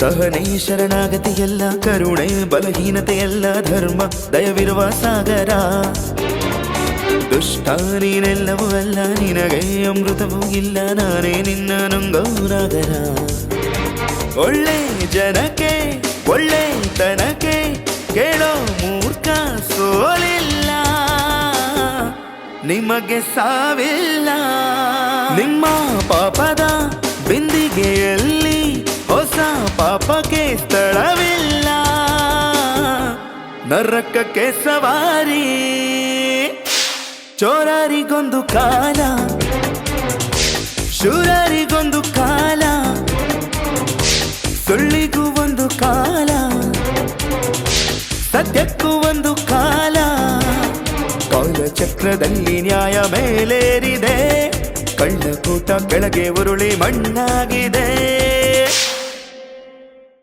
ಸಹನೆ ಶರಣಾಗತಿ ಎಲ್ಲ ಕರುಣೆ ಬಲಹೀನತೆ ಎಲ್ಲ ಧರ್ಮ, ದಯವಿರುವ ಸಾಗರ. ದುಷ್ಟ ನೀನೆಲ್ಲವೂ ಅಲ್ಲ, ನಿನಗೆ ಅಮೃತವೂ ಇಲ್ಲ, ನಾನೇ ನಿನ್ನ ನೊಂಗೌರಾಗರ ಒಳ್ಳೆ ಜನಕ್ಕೆ, ಒಳ್ಳೆ ತನಕ್ಕೆ ಕೇಳೋ ಮೂರ್ಖ ಸೋಲಿಲ್ಲ. ನಿಮಗೆ ಸಾವಿಲ್ಲ, ನಿಮ್ಮ ನರಕಕ್ಕೆ ಸವಾರಿ ಚೋರಾರಿಗೊಂದು ಕಾಲ, ಶೂರರಿಗೊಂದು ಕಾಲ, ಸುಳ್ಳಿಗೂ ಒಂದು ಕಾಲ ಸದ್ಯಕ್ಕೂ ಒಂದು ಕಾಲ. ಚಕ್ರದಲ್ಲಿ ನ್ಯಾಯ ಮೇಲೇರಿದೆ ಕಳ್ಳಕೂಟ ಕೆಳಗೆ ಉರುಳಿ ಮಣ್ಣಾಗಿದೆ.